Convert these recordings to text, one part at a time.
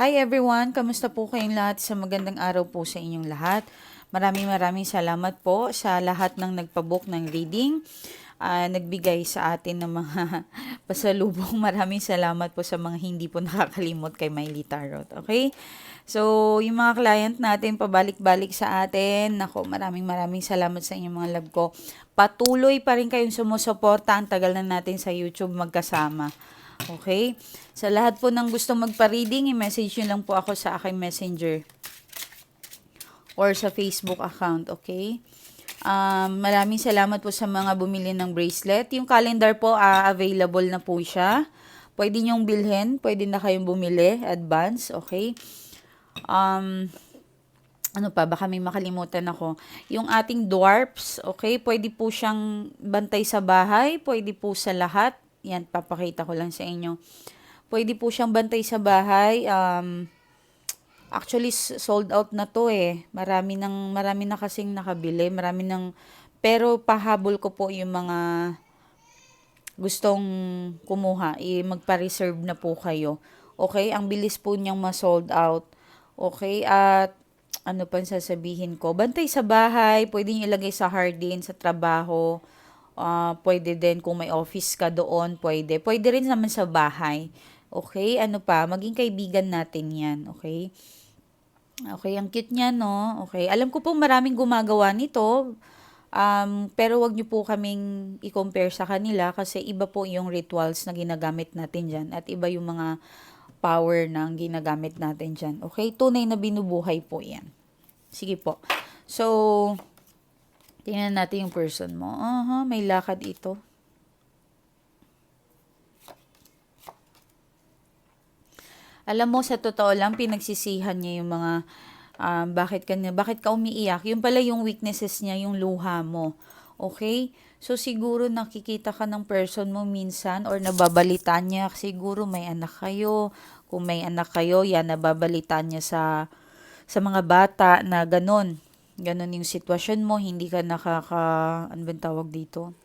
Hi everyone! Kamusta po kayong lahat? Sa magandang araw po sa inyong lahat. Maraming maraming salamat po sa lahat ng nagpabook ng reading. ah, nagbigay sa atin ng mga pasalubong. Maraming salamat po sa mga hindi po nakakalimot kay Miley Tarot. Okay? So, yung mga client natin pabalik-balik sa atin. Nako, maraming maraming salamat sa inyong mga love ko. Patuloy pa rin kayong sumusuporta. Ang tagal na natin sa YouTube magkasama. Okay? Sa lahat po ng gusto magpa-reading, i-message nyo lang po ako sa aking messenger or sa Facebook account, okay? Um, maraming salamat po sa mga bumili ng bracelet. Yung calendar po, ah, available na po siya. Pwede nyong bilhin, pwede na kayong bumili, advance, okay? Um, ano pa, baka may makalimutan ako. Yung ating dwarfs, okay, pwede po siyang bantay sa bahay, pwede po sa lahat. Yan, papakita ko lang sa inyo. Pwede po siyang bantay sa bahay. Um, actually, sold out na to eh. Marami, nang, marami na kasing nakabili. Marami nang, pero pahabol ko po yung mga gustong kumuha, eh, magpa-reserve na po kayo. Okay? Ang bilis po niyang ma-sold out. Okay? At ano pa sasabihin ko? Bantay sa bahay, pwede niyo ilagay sa hard din, sa trabaho. Ah, pwede din kung may office ka doon, pwede. Pwede rin naman sa bahay. Okay? Ano pa? Maging kaibigan natin yan. Okay? Okay, ang cute niya, no? Okay. Alam ko po maraming gumagawa nito. Um, pero wag niyo po kaming i-compare sa kanila kasi iba po yung rituals na ginagamit natin dyan at iba yung mga power na ginagamit natin dyan. Okay? Tunay na binubuhay po yan. Sige po. So, tingnan natin yung person mo. Aha, may lakad ito. Alam mo, sa totoo lang, pinagsisihan niya yung mga um, bakit ka, bakit ka umiiyak. Yung pala yung weaknesses niya, yung luha mo. Okay? So, siguro nakikita ka ng person mo minsan or nababalitan niya. Siguro may anak kayo. Kung may anak kayo, yan, nababalitan niya sa, sa mga bata na ganun. Ganun yung sitwasyon mo. Hindi ka nakaka, ano ba tawag dito?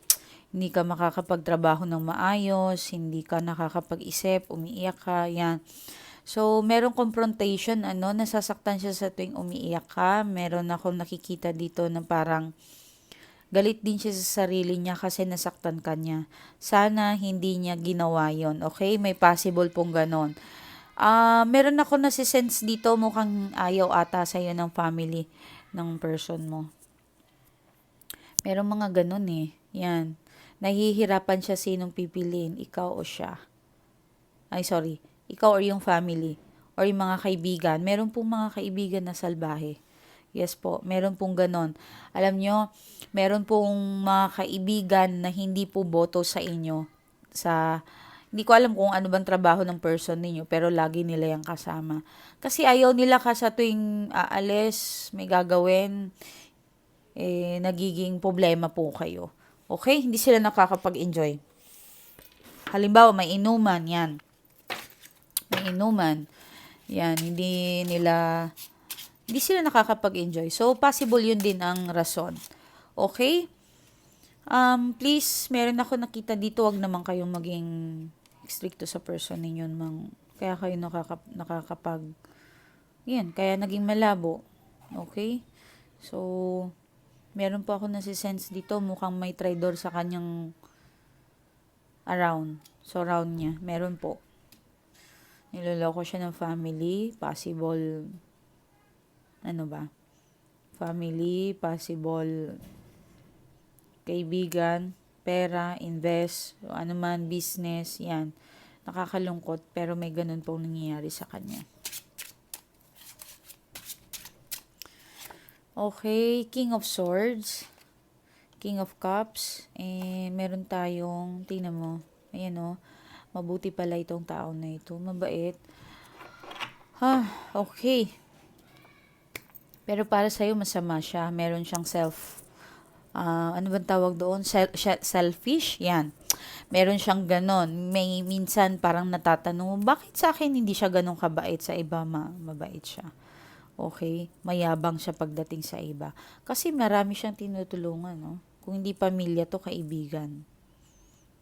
Hindi ka makakapagtrabaho ng maayos. Hindi ka nakakapag-isip. Umiiyak ka. Yan. So, merong confrontation, ano, nasasaktan siya sa tuwing umiiyak ka. Meron akong nakikita dito na parang galit din siya sa sarili niya kasi nasaktan ka niya. Sana hindi niya ginawa yon okay? May possible pong ganon. Ah, meron ako nasisense dito mukhang ayaw ata sa'yo ng family ng person mo. Meron mga ganon eh. Yan. Nahihirapan siya sinong pipiliin, ikaw o siya. Ay, sorry. Ikaw or yung family or yung mga kaibigan. Meron pong mga kaibigan na salbahe. Yes po, meron pong ganon. Alam nyo, meron pong mga kaibigan na hindi po boto sa inyo. Sa, hindi ko alam kung ano bang trabaho ng person ninyo, pero lagi nila yung kasama. Kasi ayaw nila ka sa tuwing aalis, may gagawin, eh, nagiging problema po kayo. Okay? Hindi sila nakakapag-enjoy. Halimbawa, may inuman, yan may inuman. Yan, hindi nila, hindi sila nakakapag-enjoy. So, possible yun din ang rason. Okay? Um, please, meron ako nakita dito, wag naman kayong maging stricto sa person ninyo. Mang, kaya kayo nakaka, nakakapag, yan, kaya naging malabo. Okay? So, meron po ako nasisense dito, mukhang may traitor sa kanyang around. So, around niya. Meron po. Niloloko siya ng family, possible, ano ba? Family, possible, kaibigan, pera, invest, ano man, business, yan. Nakakalungkot, pero may ganun pong nangyayari sa kanya. Okay, King of Swords, King of Cups, eh, meron tayong, tingnan mo, ayan o, Mabuti pala itong tao na ito. Mabait. Ha, okay. Pero para sa'yo, masama siya. Meron siyang self, ah, ano bang tawag doon? Sel- selfish? Yan. Meron siyang ganon. May minsan parang natatanong, bakit sa akin hindi siya ganon kabait? Sa iba, ma- mabait siya. Okay? Mayabang siya pagdating sa iba. Kasi marami siyang tinutulungan, no? Kung hindi pamilya to, kaibigan.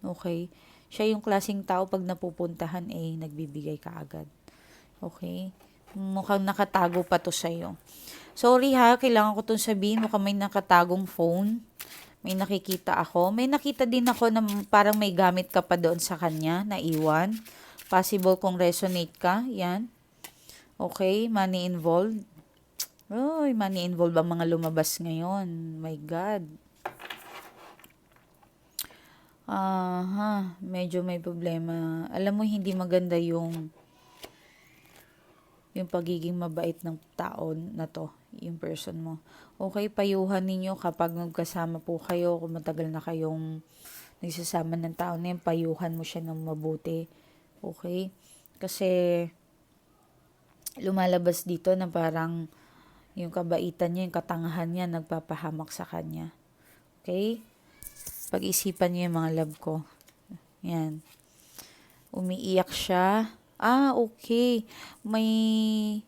Okay? Siya yung klaseng tao pag napupuntahan eh, nagbibigay ka agad. Okay? Mukhang nakatago pa to sa'yo. Sorry ha, kailangan ko itong sabihin. Mukhang may nakatagong phone. May nakikita ako. May nakita din ako na parang may gamit ka pa doon sa kanya na iwan. Possible kung resonate ka. Yan. Okay, money involved. Uy, money involved ang mga lumabas ngayon. My God. Aha, medyo may problema. Alam mo, hindi maganda yung yung pagiging mabait ng tao na to, yung person mo. Okay, payuhan ninyo kapag magkasama po kayo, kung matagal na kayong nagsasama ng tao na yun, payuhan mo siya ng mabuti. Okay? Kasi, lumalabas dito na parang yung kabaitan niya, yung katangahan niya, nagpapahamak sa kanya. Okay? Pag-isipan niyo yung mga love ko. Yan. Umiiyak siya. Ah, okay. May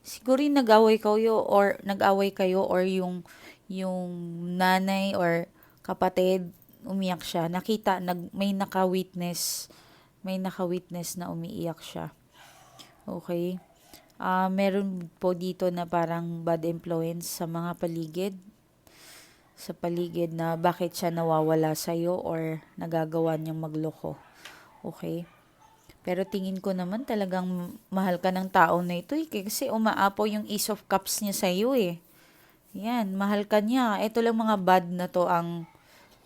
siguro yung nag-away kayo or nag-away kayo or yung yung nanay or kapatid umiyak siya. Nakita nag may naka-witness may naka-witness na umiiyak siya. Okay? Ah, meron po dito na parang bad influence sa mga paligid sa paligid na bakit siya nawawala sa iyo or nagagawa niyang magloko. Okay? Pero tingin ko naman talagang mahal ka ng tao na ito eh. Kasi umaapaw yung Ace of Cups niya sa iyo eh. Yan, mahal ka niya. Ito lang mga bad na to ang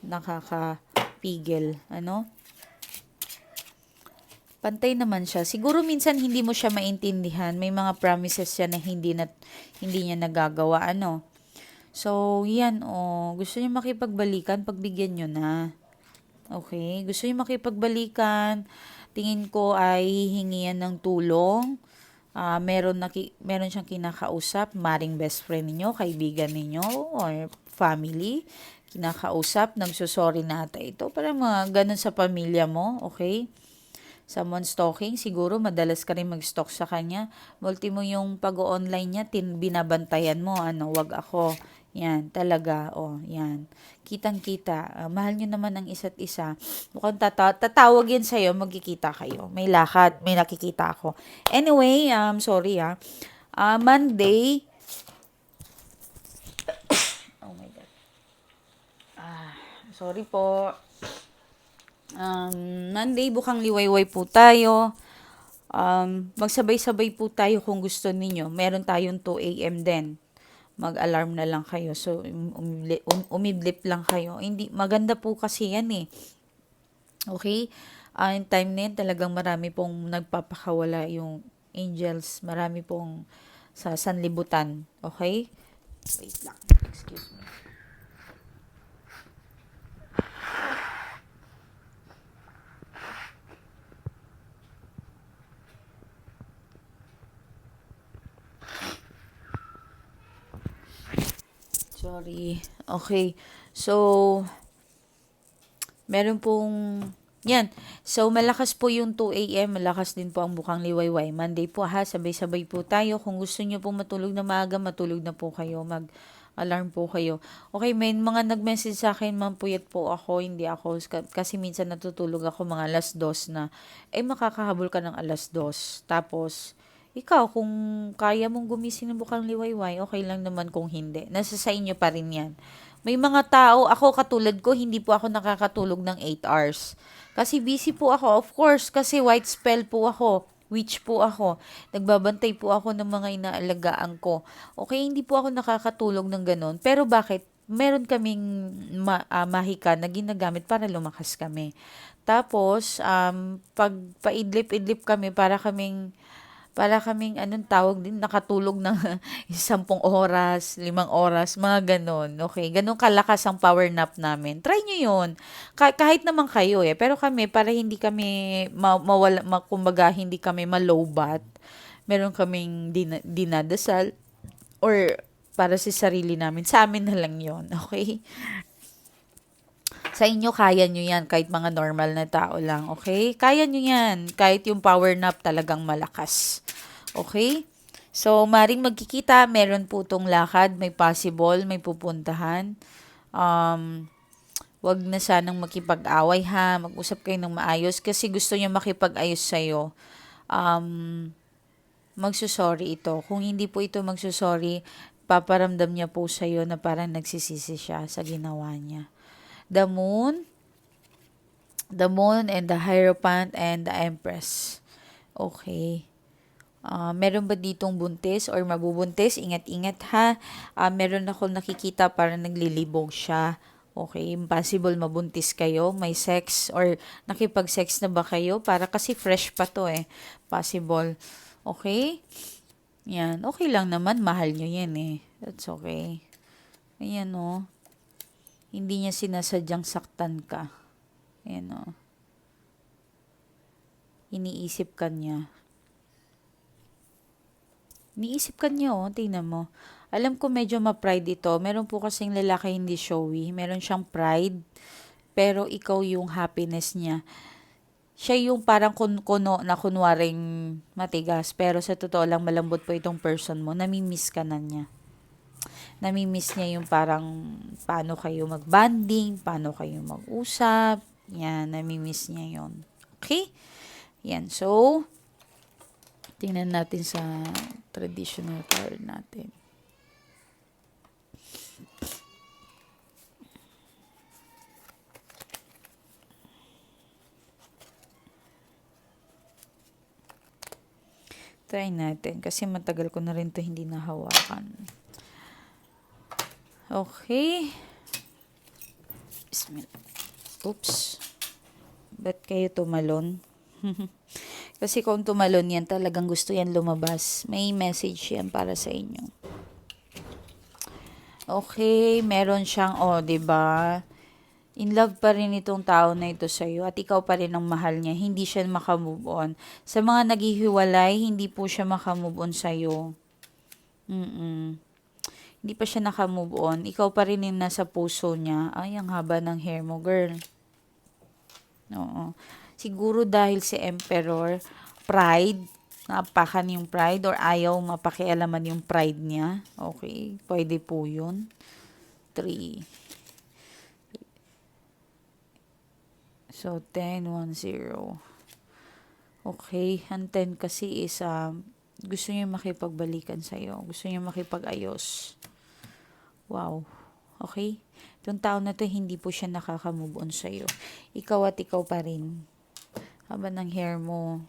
nakakapigil. Ano? Pantay naman siya. Siguro minsan hindi mo siya maintindihan. May mga promises siya na hindi, na, hindi niya nagagawa. Ano? So, yan oh. Gusto niya makipagbalikan, pagbigyan niyo na. Okay? Gusto niya makipagbalikan tingin ko ay hihingi yan ng tulong. Uh, meron, na, meron siyang kinakausap, maring best friend ninyo, kaibigan ninyo, or family, kinakausap, nagsusorry na ata ito. Parang mga ganun sa pamilya mo, okay? Someone stalking, siguro madalas ka rin mag-stalk sa kanya. Multi mo yung pag-online niya, tin binabantayan mo, ano, wag ako. Yan, talaga, oh, yan. Kitang-kita. Uh, mahal nyo naman ang isa't isa. Mukhang tata- tatawag yan sa'yo, magkikita kayo. May lakad, may nakikita ako. Anyway, um, sorry ah. Uh, Monday, oh my God. Ah, sorry po. Um, Monday, bukang liwayway po tayo. Um, magsabay-sabay po tayo kung gusto ninyo. Meron tayong 2 a.m. din mag-alarm na lang kayo. So, um, um, umidlip lang kayo. Hindi, maganda po kasi yan eh. Okay? Uh, time na yun, talagang marami pong nagpapakawala yung angels. Marami pong sa sanlibutan. Okay? Wait lang. Excuse me. Sorry. Okay. So, meron pong, yan. So, malakas po yung 2 a.m. Malakas din po ang bukang liwayway. Monday po ha, sabay-sabay po tayo. Kung gusto nyo po matulog na maaga, matulog na po kayo. Mag, alarm po kayo. Okay, may mga nag-message sa akin, ma'am, puyat po ako, hindi ako, kasi minsan natutulog ako mga alas dos na, eh, makakahabol ka ng alas dos. Tapos, ikaw, kung kaya mong gumising ng bukang liwayway, okay lang naman kung hindi. Nasa sa inyo pa rin yan. May mga tao, ako katulad ko, hindi po ako nakakatulog ng 8 hours. Kasi busy po ako, of course, kasi white spell po ako. Witch po ako. Nagbabantay po ako ng mga inaalagaan ko. Okay, hindi po ako nakakatulog ng ganun. Pero bakit? Meron kaming ma- uh, mahika na ginagamit para lumakas kami. Tapos, um, pag paidlip-idlip kami, para kaming para kaming anong tawag din, nakatulog ng sampung oras, limang oras, mga ganon. Okay, ganon kalakas ang power nap namin. Try nyo yun. Kah- kahit naman kayo eh. Pero kami, para hindi kami ma- mawala, ma- kumbaga, hindi kami malobat, meron kaming din- dinadasal or para sa sarili namin. Sa amin na lang yon okay? Sa inyo, kaya nyo yan kahit mga normal na tao lang, okay? Kaya nyo yan kahit yung power nap talagang malakas. Okay? So, maring magkikita, meron po tong lakad, may possible, may pupuntahan. Um, wag na sanang makipag-away ha, mag-usap kayo ng maayos kasi gusto niya makipag-ayos sa'yo. Um, magsusorry ito. Kung hindi po ito magsusorry, paparamdam niya po sa'yo na parang nagsisisi siya sa ginawa niya. The moon, the moon and the hierophant and the empress. Okay. Ah, meron ba ditong buntis or mabubuntis? Ingat-ingat ha. Ah, meron ako nakikita para naglilibog siya. Okay, possible mabuntis kayo, may sex or nakipag-sex na ba kayo? Para kasi fresh pa to eh. Possible. Okay? Yan. Okay lang naman. Mahal nyo yan eh. That's okay. Ayan o. Hindi niya sinasadyang saktan ka. Ayan o. Iniisip ka niya. Iniisip ka niya oh, tingnan mo. Alam ko medyo ma-pride ito. Meron po kasing lalaki hindi showy. Meron siyang pride. Pero ikaw yung happiness niya. Siya yung parang kun kuno na kunwaring matigas. Pero sa totoo lang malambot po itong person mo. Namimiss ka na niya. Namimiss niya yung parang paano kayo mag-banding, paano kayo mag-usap. Yan, namimiss niya yon Okay? Yan. So, tingnan natin sa traditional card natin. Try natin kasi matagal ko na rin to hindi nahawakan. Okay. Bismillah. Oops. Ba't kayo tumalon? kasi kung tumalon yan, talagang gusto yan lumabas. May message yan para sa inyo. Okay, meron siyang, oh, ba? In love pa rin itong tao na ito sa iyo at ikaw pa rin ang mahal niya. Hindi siya makamove on. Sa mga naghihiwalay, hindi po siya makamove on sa iyo. Mm Hindi pa siya nakamove on. Ikaw pa rin yung nasa puso niya. Ay, ang haba ng hair mo, girl. Oo. Siguro dahil si Emperor, pride, napakan yung pride or ayaw mapakialaman yung pride niya. Okay, pwede po yun. 3. So, 10, 1, 0. Okay, ang 10 kasi is um, gusto niya makipagbalikan sa'yo. Gusto niya makipag-ayos. Wow. Okay? Itong tao na to, hindi po siya nakaka-move on sa'yo. Ikaw at ikaw pa rin. Haba ng hair mo.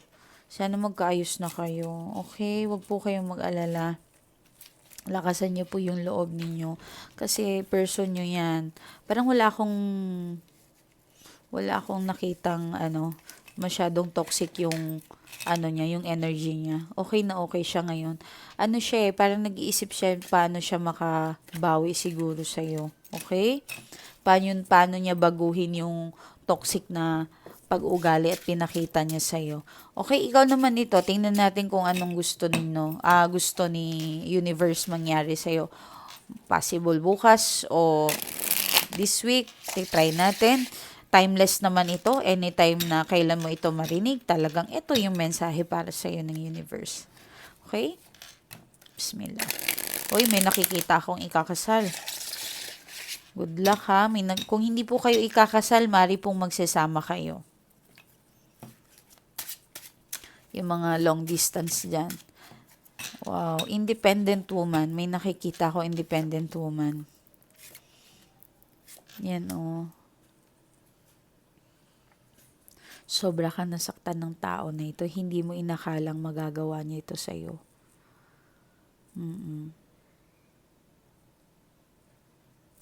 Sana magkaayos na kayo. Okay? Huwag po kayong mag-alala. Lakasan niyo po yung loob ninyo. Kasi person nyo yan. Parang wala akong wala akong nakitang ano masyadong toxic yung ano niya, yung energy niya. Okay na okay siya ngayon. Ano siya eh, parang nag-iisip siya paano siya makabawi siguro sa iyo. Okay? Paano, paano niya baguhin yung toxic na pag-ugali at pinakita niya sa iyo. Okay, ikaw naman ito, tingnan natin kung anong gusto ninyo, ah, gusto ni universe mangyari sa iyo. Possible bukas o this week, try natin timeless naman ito. Anytime na kailan mo ito marinig, talagang ito yung mensahe para sa iyo ng universe. Okay? Bismillah. Uy, may nakikita akong ikakasal. Good luck ha. May nag- kung hindi po kayo ikakasal, mari pong magsasama kayo. Yung mga long distance dyan. Wow, independent woman. May nakikita ko independent woman. Yan oh sobra ka nasaktan ng tao na ito, hindi mo inakalang magagawa niya ito sa iyo. Mm-mm.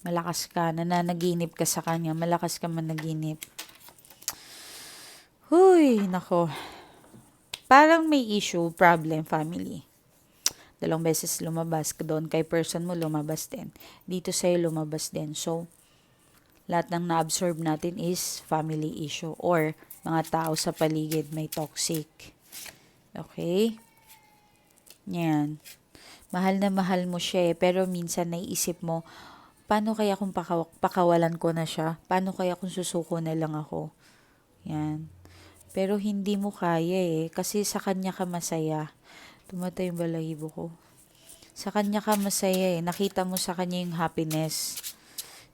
Malakas ka, nananaginip ka sa kanya, malakas ka managinip. Huy, nako. Parang may issue, problem, family. Dalawang beses lumabas ka doon, kay person mo lumabas din. Dito sa'yo lumabas din. So, lahat ng na-absorb natin is family issue or mga tao sa paligid may toxic. Okay? Yan. Mahal na mahal mo siya eh, pero minsan naiisip mo, paano kaya kung pakaw- pakawalan ko na siya? Paano kaya kung susuko na lang ako? Yan. Pero hindi mo kaya eh, kasi sa kanya ka masaya. Tumatay yung balahibo ko. Sa kanya ka masaya eh. Nakita mo sa kanya yung happiness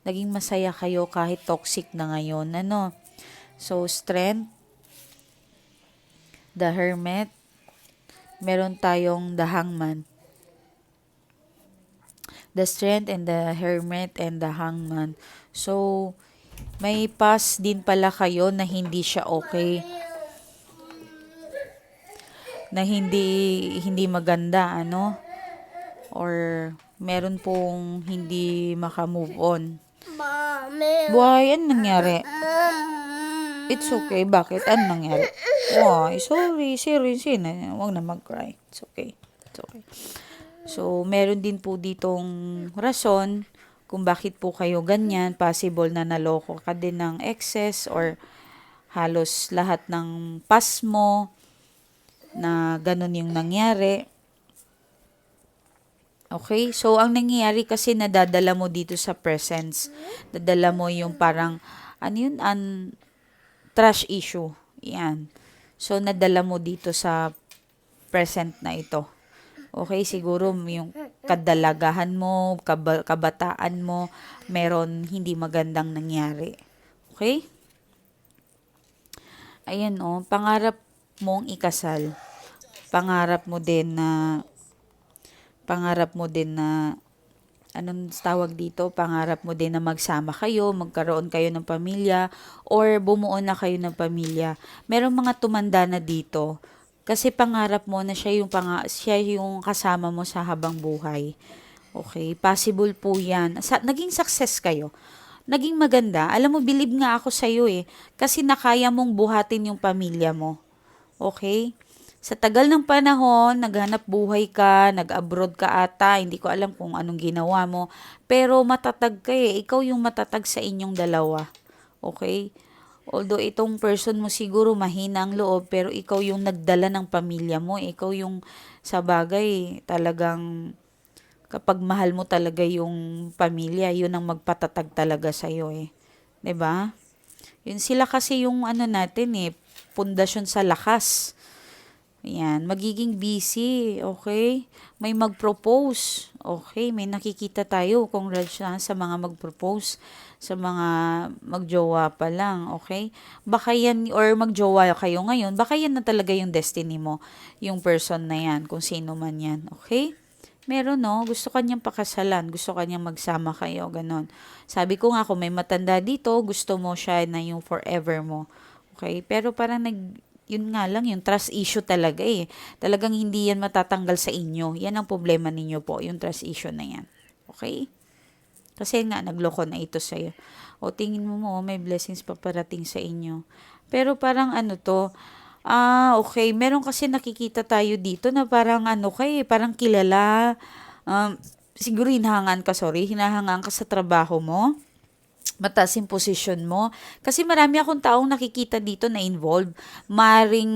naging masaya kayo kahit toxic na ngayon. Ano? So, strength, the hermit, meron tayong the hangman. The strength and the hermit and the hangman. So, may pass din pala kayo na hindi siya okay. Na hindi hindi maganda, ano? Or meron pong hindi maka-move on. Buhay, ano nangyari? It's okay. Bakit? Ano nangyari? Why? Sorry. Seriously na. Huwag na mag-cry. It's okay. It's okay. So, meron din po ditong rason kung bakit po kayo ganyan. Possible na naloko ka din ng excess or halos lahat ng pas mo na ganun yung nangyari. Okay? So, ang nangyayari kasi nadadala mo dito sa presence. Dadala mo yung parang, ano yun? An, trash issue. Yan. So, nadala mo dito sa present na ito. Okay, siguro yung kadalagahan mo, kaba- kabataan mo, meron hindi magandang nangyari. Okay? Ayan oh, pangarap mong ikasal. Pangarap mo din na pangarap mo din na anong tawag dito, pangarap mo din na magsama kayo, magkaroon kayo ng pamilya, or bumuo na kayo ng pamilya. Merong mga tumanda na dito, kasi pangarap mo na siya yung, panga, siya yung kasama mo sa habang buhay. Okay, possible po yan. Sa, naging success kayo. Naging maganda. Alam mo, believe nga ako sa'yo eh. Kasi nakaya mong buhatin yung pamilya mo. Okay? Sa tagal ng panahon, naghanap buhay ka, nag-abroad ka ata, hindi ko alam kung anong ginawa mo, pero matatag ka eh. Ikaw yung matatag sa inyong dalawa. Okay? Although itong person mo siguro mahina ang loob, pero ikaw yung nagdala ng pamilya mo. Ikaw yung sa bagay talagang kapag mahal mo talaga yung pamilya, yun ang magpatatag talaga sa iyo eh. 'Di ba? Yun sila kasi yung ano natin eh, pundasyon sa lakas. Yan, magiging busy, okay? May mag-propose, okay? May nakikita tayo, congratulations sa mga mag-propose, sa mga magjowa pa lang, okay? Baka yan, or magjowa kayo ngayon, baka yan na talaga yung destiny mo, yung person na yan, kung sino man yan, okay? Meron no, gusto kanyang pakasalan, gusto kanyang magsama kayo, ganon. Sabi ko nga, kung may matanda dito, gusto mo siya na yung forever mo. Okay? Pero parang nag, yun nga lang, yung trust issue talaga eh. Talagang hindi yan matatanggal sa inyo. Yan ang problema ninyo po, yung trust issue na yan. Okay? Kasi nga, nagloko na ito sa'yo. O tingin mo mo, may blessings pa parating sa inyo. Pero parang ano to, ah, okay, meron kasi nakikita tayo dito na parang ano kay, parang kilala. Um, siguro hinahangan ka, sorry, hinahangan ka sa trabaho mo mataas yung position mo. Kasi marami akong taong nakikita dito na involved. Maring,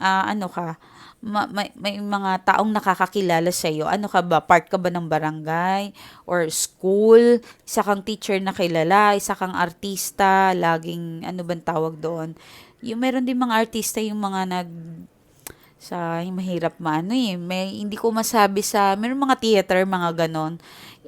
ah, ano ka, ma- may, may mga taong nakakakilala sa iyo. Ano ka ba? Part ka ba ng barangay or school? Isa kang teacher na kilala, isa kang artista, laging ano bang tawag doon? Yung meron din mga artista yung mga nag sa yung mahirap maano eh. May hindi ko masabi sa meron mga theater, mga ganon.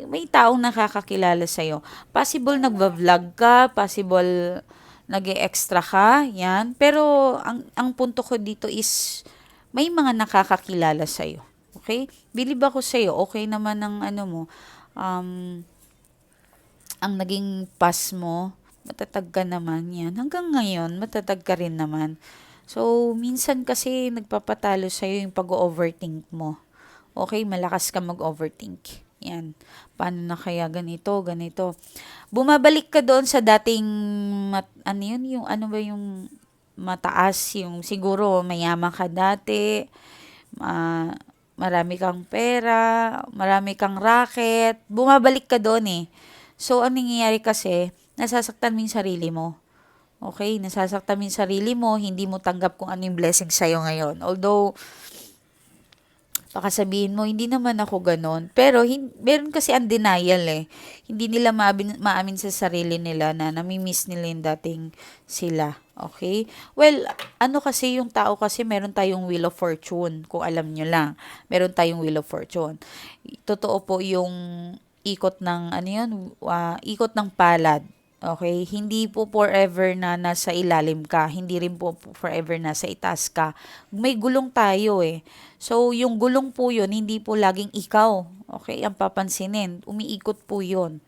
May taong nakakakilala sa iyo. Possible nagva-vlog ka, possible nag-extra ka, yan. Pero ang ang punto ko dito is may mga nakakakilala sa iyo. Okay? Believe ako sa iyo. Okay naman ang ano mo. Um, ang naging pass mo, matatag ka naman yan. Hanggang ngayon, matatag ka rin naman. So, minsan kasi nagpapatalo sa'yo yung pag-overthink mo. Okay, malakas ka mag-overthink. Yan. Paano na kaya ganito, ganito. Bumabalik ka doon sa dating, mat, ano yun, yung ano ba yung mataas, yung siguro mayaman ka dati, uh, marami kang pera, marami kang racket, bumabalik ka doon eh. So, ang nangyayari kasi, nasasaktan mo yung sarili mo. Okay, nasasaktan mo yung sarili mo, hindi mo tanggap kung ano yung blessing sa'yo ngayon. Although, baka sabihin mo, hindi naman ako ganon. Pero, hin- meron kasi ang denial eh. Hindi nila maamin, maamin sa sarili nila na namimiss nila yung dating sila. Okay? Well, ano kasi yung tao kasi meron tayong wheel of fortune, kung alam nyo lang. Meron tayong wheel of fortune. Totoo po yung ikot ng, ano yun, uh, ikot ng palad. Okay? Hindi po forever na nasa ilalim ka. Hindi rin po forever nasa itaas ka. May gulong tayo eh. So, yung gulong po yun, hindi po laging ikaw. Okay? Ang papansinin. Umiikot po yun.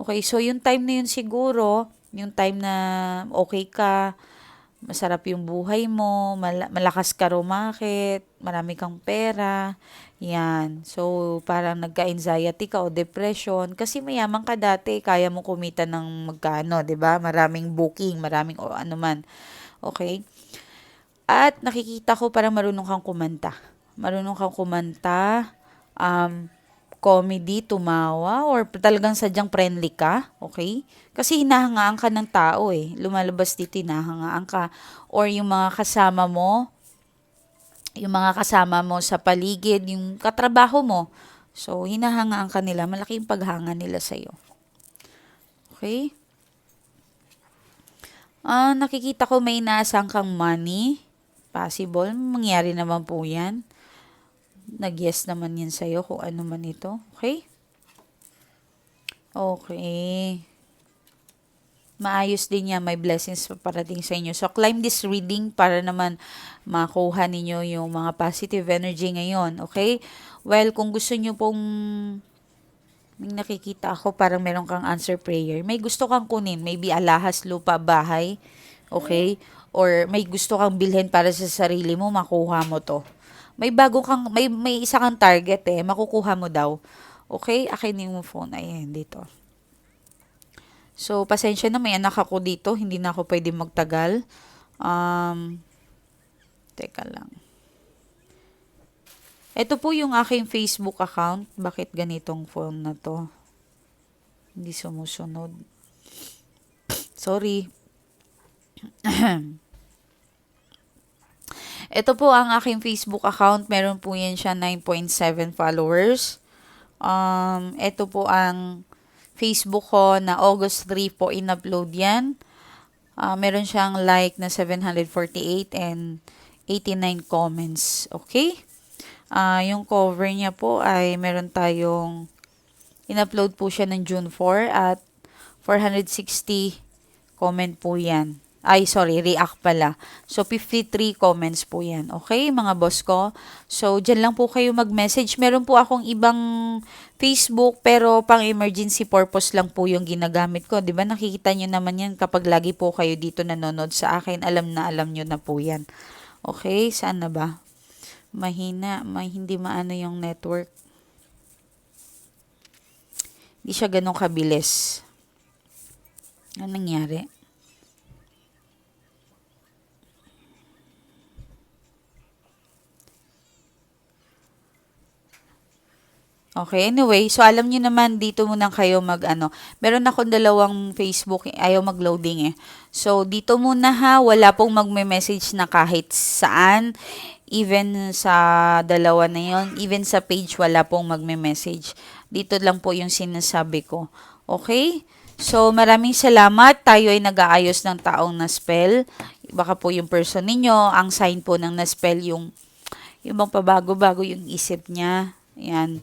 Okay? So, yung time na yun siguro, yung time na okay ka, masarap yung buhay mo, mal- malakas ka rumakit, marami kang pera, yan. So, parang nagka-anxiety ka o depression. Kasi mayaman ka dati, kaya mo kumita ng magkano, 'di ba Maraming booking, maraming o ano man. Okay? At nakikita ko parang marunong kang kumanta. Marunong kang kumanta, um, comedy, tumawa, or talagang sadyang friendly ka, okay? Kasi hinahangaan ka ng tao eh. Lumalabas dito, hinahangaan ka. Or yung mga kasama mo, yung mga kasama mo sa paligid, yung katrabaho mo. So, hinahangaan ka nila. Malaki yung paghanga nila sa'yo. Okay? Ah, nakikita ko may inaasang kang money. Possible. Mangyari naman po yan. Nag-yes naman yan sa'yo kung ano man ito. Okay? Okay. Maayos din yan. May blessings pa parating sa inyo. So, climb this reading para naman makuha ninyo yung mga positive energy ngayon. Okay? Well, kung gusto nyo pong may nakikita ako parang meron kang answer prayer. May gusto kang kunin. Maybe alahas, lupa, bahay. Okay? Or may gusto kang bilhin para sa sarili mo, makuha mo to. May bago kang, may, may isa kang target eh. Makukuha mo daw. Okay? Akin yung phone. Ayan, dito. So, pasensya na, may anak ako dito. Hindi na ako pwede magtagal. Um, teka lang. Ito po yung aking Facebook account. Bakit ganitong phone na to? Hindi sumusunod. Sorry. Ito po ang aking Facebook account. Meron po yan siya 9.7 followers. Um, ito po ang Facebook ko na August 3 po in-upload yan. Uh, meron siyang like na 748 and 89 comments. Okay? Uh, yung cover niya po ay meron tayong in-upload po siya ng June 4 at 460 comment po yan. Ay, sorry, react pala. So, 53 comments po yan. Okay, mga boss ko? So, dyan lang po kayo mag-message. Meron po akong ibang Facebook, pero pang emergency purpose lang po yung ginagamit ko. 'di ba Nakikita nyo naman yan kapag lagi po kayo dito nanonood sa akin. Alam na alam nyo na po yan. Okay, saan na ba? Mahina, may hindi maano yung network. Hindi siya ganun kabilis. Ano nangyari? Okay, anyway, so alam niyo naman dito muna kayo mag ano. Meron akong dalawang Facebook, eh, ayaw mag-loading eh. So dito muna ha, wala pong magme-message na kahit saan. Even sa dalawa na yon, even sa page wala pong magme-message. Dito lang po yung sinasabi ko. Okay? So maraming salamat. Tayo ay nag-aayos ng taong na spell. Baka po yung person ninyo, ang sign po ng na spell yung yung bang pabago-bago yung isip niya. Yan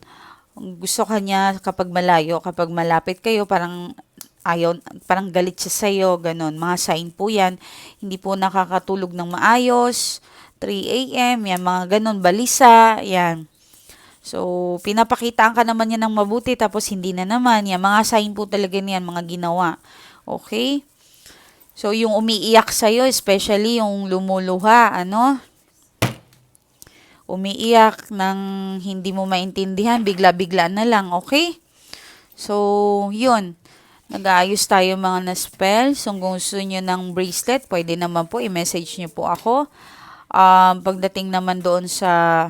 gusto ka niya kapag malayo, kapag malapit kayo, parang ayaw, parang galit siya sa'yo, ganun. Mga sign po yan. Hindi po nakakatulog ng maayos, 3 a.m., yan, mga ganun, balisa, yan. So, pinapakitaan ka naman niya ng mabuti, tapos hindi na naman. Yan, mga sign po talaga niyan, mga ginawa. Okay? So, yung umiiyak sa'yo, especially yung lumuluha, ano, umiiyak ng hindi mo maintindihan, bigla-bigla na lang, okay? So, yun. Nag-aayos tayo mga na-spell. So, kung gusto nyo ng bracelet, pwede naman po, i-message nyo po ako. Um, pagdating naman doon sa,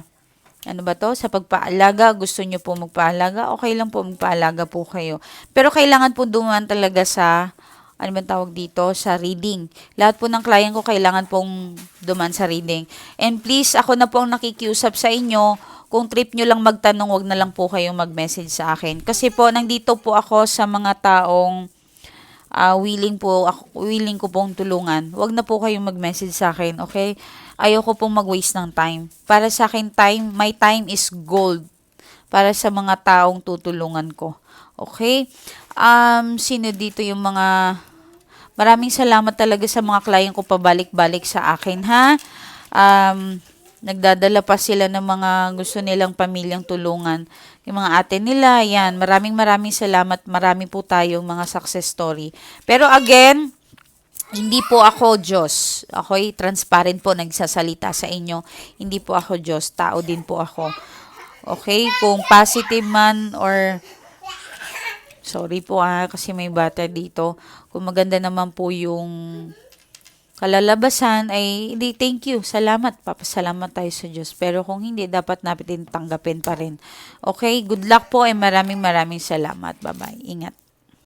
ano ba to, sa pagpaalaga, gusto nyo po magpaalaga, okay lang po magpaalaga po kayo. Pero kailangan po duman talaga sa ano ba tawag dito, sa reading. Lahat po ng client ko kailangan pong duman sa reading. And please, ako na po ang nakikiusap sa inyo, kung trip nyo lang magtanong, wag na lang po kayong mag-message sa akin. Kasi po, nandito po ako sa mga taong uh, willing po, ako, willing ko pong tulungan. Wag na po kayong mag-message sa akin, okay? Ayoko pong mag-waste ng time. Para sa akin, time, my time is gold para sa mga taong tutulungan ko. Okay? Um, sino dito yung mga Maraming salamat talaga sa mga client ko pabalik-balik sa akin, ha? Um, nagdadala pa sila ng mga gusto nilang pamilyang tulungan. Yung mga ate nila, yan. Maraming maraming salamat. Marami po tayong mga success story. Pero again, hindi po ako Diyos. Ako'y transparent po nagsasalita sa inyo. Hindi po ako Diyos. Tao din po ako. Okay? Kung positive man or sorry po ah, kasi may bata dito. Kung maganda naman po yung kalalabasan ay hindi thank you. Salamat. Papasalamat tayo sa Diyos. Pero kung hindi, dapat natin tanggapin pa rin. Okay? Good luck po and maraming maraming salamat. Bye-bye. Ingat.